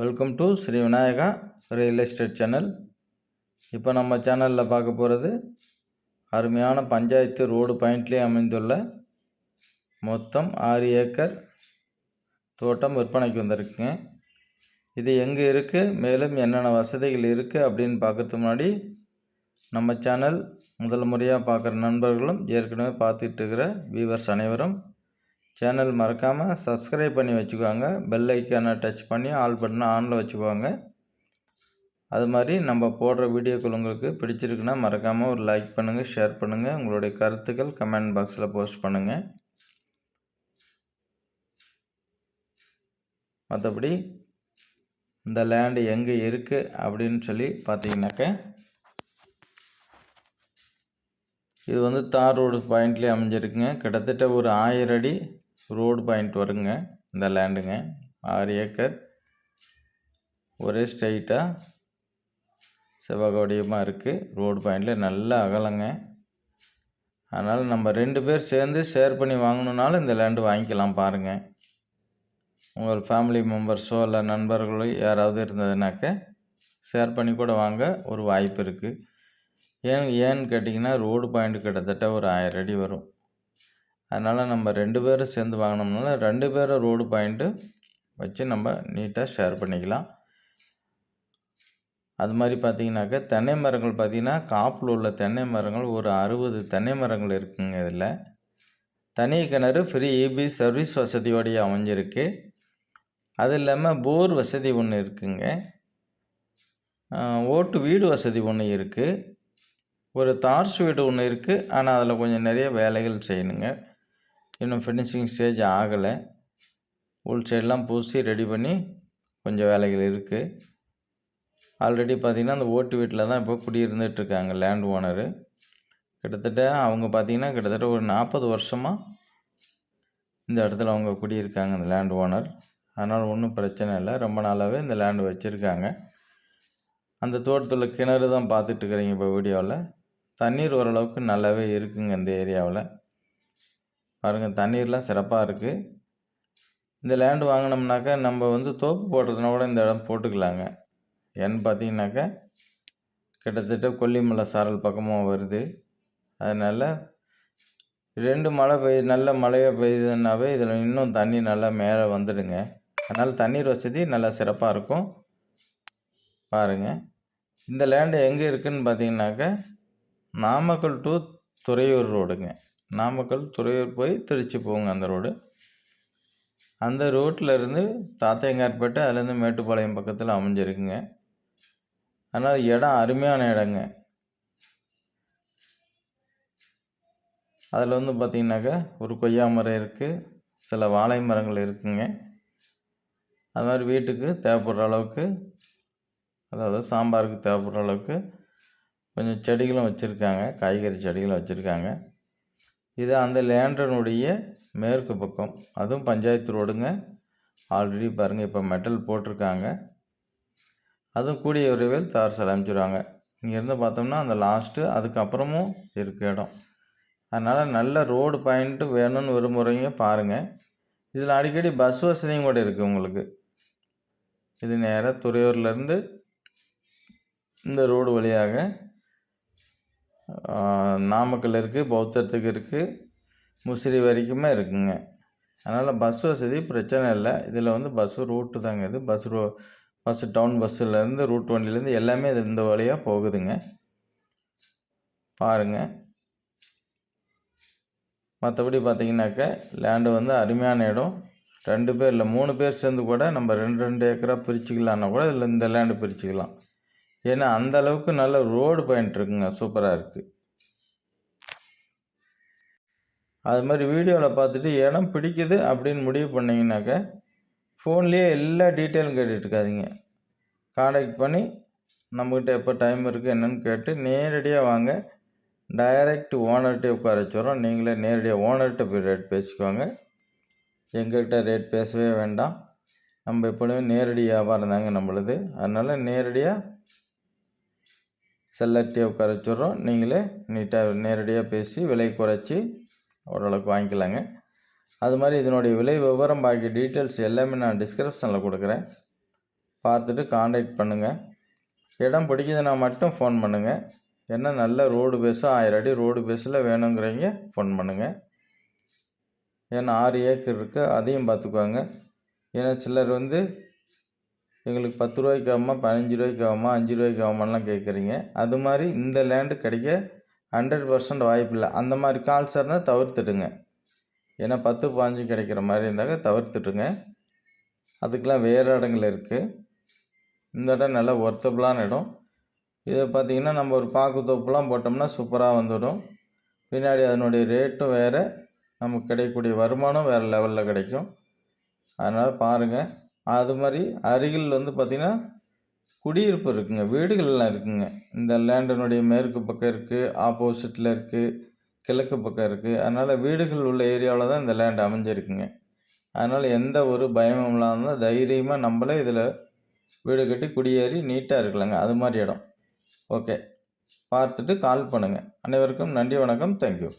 Welcome to Shri Vinayaka real estate channel இப்போ நம்ம சேனலில் பார்க்க போகிறது அருமையான பஞ்சாயத்து ரோடு பாயிண்ட்லேயே அமைந்துள்ள மொத்தம் ஆறு ஏக்கர் தோட்டம் விற்பனைக்கு வந்திருக்குங்க. இது எங்கே இருக்குது மேலும் என்னென்ன வசதிகள் இருக்குது அப்படின்னு பார்க்கறதுக்கு முன்னாடி நம்ம சேனல் முதல் முறையாக பார்க்குற நண்பர்களும் ஏற்கனவே பார்த்துட்டு இருக்கிற வியூவர்ஸ் அனைவரும் சேனல் மறக்காமல் சப்ஸ்கிரைப் பண்ணி வச்சுக்கோங்க. பெல் ஐக்கானை டச் பண்ணி ஆல் பட்டனை ஆனில் வச்சுக்கோங்க. அது மாதிரி நம்ம போடுற வீடியோக்கள் உங்களுக்கு பிடிச்சிருக்குன்னா மறக்காமல் ஒரு லைக் பண்ணுங்கள் ஷேர் பண்ணுங்கள் உங்களுடைய கருத்துக்கள் கமெண்ட் பாக்ஸில் போஸ்ட் பண்ணுங்கள் மற்றபடி இந்த லேண்டு எங்கே இருக்குது அப்படின்னு சொல்லி பார்த்தீங்கன்னாக்க இது வந்து தார் ரோடு பாயிண்ட்லேயே அமைஞ்சிருக்குங்க. கிட்டத்தட்ட ஒரு ஆயிரம் அடி ரோடு பாயிண்ட் வருங்க இந்த லேண்டுங்க. ஆறு ஏக்கர். ஒரே ஸ்ட்ரைட்டாக செவ்வகவடியமாக இருக்குது ரோடு பாயிண்டில் நல்ல அகலங்க. அதனால் நம்ம ரெண்டு பேர் சேர்ந்து ஷேர் பண்ணி வாங்கணுன்னாலும் இந்த லேண்டு வாங்கிக்கலாம் பாருங்கள் உங்கள் ஃபேமிலி மெம்பர்ஸோ இல்லை நண்பர்களோ யாராவது இருந்ததுனாக்க ஷேர் பண்ணி கூட வாங்க ஒரு வாய்ப்பு இருக்குது ஏன் ஏன்னு கேட்டிங்கன்னா ரோடு பாயிண்ட் கிட்டத்தட்ட ஒரு ஆயிரம் அடி வரும். அதனால் நம்ம ரெண்டு பேரும் சேர்ந்து வாங்கினோம்னால ரெண்டு பேரும் ரோடு பாயிண்ட்டு வச்சு நம்ம நீட்டாக ஷேர் பண்ணிக்கலாம். அது மாதிரி பார்த்திங்கனாக்கா தென்னை மரங்கள் பார்த்திங்கன்னா காப்பில் உள்ள தென்னை மரங்கள் ஒரு அறுபது தென்னை மரங்கள் இருக்குங்க இதில். தனி கிணறு ஃப்ரீ இபி சர்வீஸ் வசதியோடைய அமைஞ்சிருக்கு. அது இல்லாமல் போர் வசதி ஒன்று இருக்குங்க. ஓட்டு வீடு வசதி ஒன்று இருக்குது ஒரு தார்ஸ் வீடு ஒன்று இருக்குது ஆனால் அதில் கொஞ்சம் நிறைய வேலைகள் செய்யணுங்க. இன்னும் ஃபினிஷிங் ஸ்டேஜ் ஆகலை. உள் சைடெலாம் பூசி ரெடி பண்ணி கொஞ்சம் வேலைகள் இருக்குது ஆல்ரெடி பார்த்திங்கன்னா அந்த ஓட்டு வீட்டில் தான் இப்போ குடியிருந்துட்டுருக்காங்க லேண்ட் ஓனரு கிட்டத்தட்ட அவங்க பார்த்திங்கன்னா கிட்டத்தட்ட ஒரு நாற்பது வருஷமாக இந்த இடத்துல அவங்க குடியிருக்காங்க அந்த லேண்ட் ஓனர் அதனால் ஒன்றும் பிரச்சனை இல்லை. ரொம்ப நாளாகவே இந்த லேண்டு வச்சுருக்காங்க. அந்த தோட்டத்தில் கிணறு தான் பார்த்துட்ருக்குறீங்க இப்போ வீடியோவில். தண்ணீர் ஓரளவுக்கு நல்லாவே இருக்குங்க இந்த ஏரியாவில். பாருங்கள் தண்ணீர்லாம் சிறப்பாக இருக்குது இந்த லேண்டு வாங்கினோம்னாக்கா நம்ம வந்து தோப்பு போடுறதுனா கூட இந்த இடம் போட்டுக்கலாங்க. ஏன்னு பார்த்தீங்கன்னாக்கா கிட்டத்தட்ட கொல்லிமலை சாரல் பக்கமாக வருது. அதனால் ரெண்டு மழை பெய்ய நல்ல மழையாக பெய்யுதுன்னாவே இதில் இன்னும் தண்ணி நல்லா மேலே வந்துடுங்க. அதனால் தண்ணீர் வசதி நல்லா சிறப்பாக இருக்கும். பாருங்கள் இந்த லேண்டு எங்கே இருக்குதுன்னு பார்த்தீங்கன்னாக்கா நாமக்கல் டு துறையூர் ரோடுங்க நாமக்கல் துறையூர் போய் திருச்சி போங்க அந்த ரோடு. அந்த ரோட்டில் இருந்து தாத்தையங்கார்பேட்டை அதுலேருந்து மேட்டுப்பாளையம் பக்கத்தில் அமைஞ்சிருக்குங்க. அதனால் இடம் அருமையான இடங்க. அதில் வந்து பார்த்திங்கனாக்கா ஒரு கொய்யா மரம் இருக்குது சில வாழை மரங்கள் இருக்குங்க. அது மாதிரி வீட்டுக்கு தேவைப்படுற அளவுக்கு அதாவது சாம்பாருக்கு தேவைப்படுற அளவுக்கு கொஞ்சம் செடிகளும் வச்சுருக்காங்க காய்கறி செடிகளும் வச்சுருக்காங்க. இது அந்த லேண்டனுடைய மேற்கு பக்கம். அதுவும் பஞ்சாயத்து ரோடுங்க. ஆல்ரெடி பாருங்கள் இப்போ மெட்டல் போட்டிருக்காங்க. அதுவும் கூடிய விரைவில் தார் சாலை அமைச்சிடுவாங்க இங்கேருந்து பார்த்தோம்னா அந்த லாஸ்ட்டு அதுக்கப்புறமும் இருக்க இடம். அதனால் நல்ல ரோடு பாயிண்ட்டு வேணும்னு விரும்புகிறீங்க பாருங்கள் இதில் அடிக்கடி பஸ் வசதியும் கூட இருக்குது உங்களுக்கு. இது நேராக துறையூர்லேருந்து இந்த ரோடு வழியாக நாமக்கல் இருக்குது பௌத்தத்துக்கு இருக்குது முசிறி வரைக்குமே இருக்குங்க. அதனால் பஸ் வசதி பிரச்சனை இல்லை. இதில் வந்து பஸ்ஸு ரூட்டு தாங்க இது. பஸ் ரோ பஸ்ஸு டவுன் பஸ்ஸுலேருந்து ரூட் வண்டியிலேருந்து எல்லாமே இது இந்த வழியாக போகுதுங்க. பாருங்கள் மற்றபடி பார்த்தீங்கன்னாக்கா லேண்டு வந்து அருமையான இடம். ரெண்டு பேர் இல்லை மூணு பேர் சேர்ந்து கூட நம்ம ரெண்டு ரெண்டு ஏக்கராக பிரிச்சுக்கலான்னா கூட இதில் இந்த லேண்டு பிரிச்சுக்கலாம். ஏன்னா அந்த அளவுக்கு நல்ல ரோடு பாயிண்ட் இருக்குங்க. சூப்பராக இருக்குது அது மாதிரி வீடியோவில் பார்த்துட்டு இடம் பிடிக்குது அப்படின்னு முடிவு பண்ணிங்கனாக்க ஃபோன்லேயே எல்லா டீட்டெயிலும் கேட்டுட்ருக்காதிங்க காண்டாக்ட் பண்ணி நம்மக்கிட்ட எப்போ டைம் இருக்குது என்னென்னு கேட்டு நேரடியாக வாங்க. டைரக்ட் ஓனர்கிட்டே உட்கார வச்சுறோம். நீங்களே நேரடியாக ஓனர்கிட்ட போய் ரேட் பேசிக்கோங்க. எங்கள்கிட்ட ரேட் பேசவே வேண்டாம். நம்ம எப்பொழுதுமே நேரடி வியாபாரம் தாங்க நம்மளுது. அதனால் நேரடியாக செல்லர்கிட்டே உட்கார வச்சுட்றோம். நீங்களே நீட்டாக நேரடியாக பேசி விலை குறைச்சி ஓரளவுக்கு வாங்கிக்கலாங்க. அது மாதிரி இதனுடைய விலை விவரம் பாக்கி டீட்டெயில்ஸ் எல்லாமே நான் டிஸ்கிரிப்ஷனில் கொடுக்குறேன். பார்த்துட்டு காண்டாக்ட் பண்ணுங்கள் இடம் பிடிக்குதுன்னா மட்டும் ஃபோன் பண்ணுங்கள் ஏன்னா நல்ல ரோடு பேஸு ஆயிரம் அடி ரோடு பேஸில் வேணுங்கிறவங்க ஃபோன் பண்ணுங்கள் ஏன்னா ஆறு ஏக்கர் இருக்குது அதையும் பார்த்துக்குவாங்க ஏன்னா சிலர் வந்து எங்களுக்கு பத்து ரூபாய்க்கு ஆகுமா பதினஞ்சு ரூபாய்க்கு ஆகுமா அஞ்சு ரூபாய்க்கு ஆகுமான்லாம் கேட்குறீங்க. அது மாதிரி இந்த லேண்டு கிடைக்க ஹண்ட்ரட் பர்சன்ட் வாய்ப்பு இல்லை. அந்த மாதிரி கால்ஸ் இருந்தால் தவிர்த்துடுங்க. ஏன்னா பத்து பாஞ்சு கிடைக்கிற மாதிரி இருந்தாக்க தவிர்த்துட்டுங்க அதுக்கெலாம் வேறு இடங்கள் இருக்குது இந்த இடம் நல்லா ஒர்த்தபுளான இடம். இதை பார்த்திங்கன்னா நம்ம ஒரு பாக்கு தோப்புலாம் போட்டோம்னா சூப்பராக வந்துடும். பின்னாடி அதனுடைய ரேட்டும் வேறு. நமக்கு கிடைக்கக்கூடிய வருமானம் வேறு லெவலில் கிடைக்கும். அதனால் பாருங்கள் அது மாதிரி அருகில் வந்து பார்த்திங்கன்னா குடியிருப்பு இருக்குங்க. வீடுகள்லாம் இருக்குங்க. இந்த லேண்டனுடைய மேற்கு பக்கம் இருக்குது ஆப்போசிட்டில் இருக்குது கிழக்கு பக்கம் இருக்குது அதனால் வீடுகள் உள்ள ஏரியாவில் தான் இந்த லேண்ட் அமைஞ்சிருக்குங்க. அதனால் எந்த ஒரு பயமும் இல்லாமல் தைரியமாக நம்மளே இதில் வீடு கட்டி குடியேறி நீட்டாக இருக்கலாங்க. அது மாதிரி இடம். ஓகே. பார்த்துட்டு கால் பண்ணுங்கள் அனைவருக்கும் நன்றி வணக்கம். தேங்க்யூ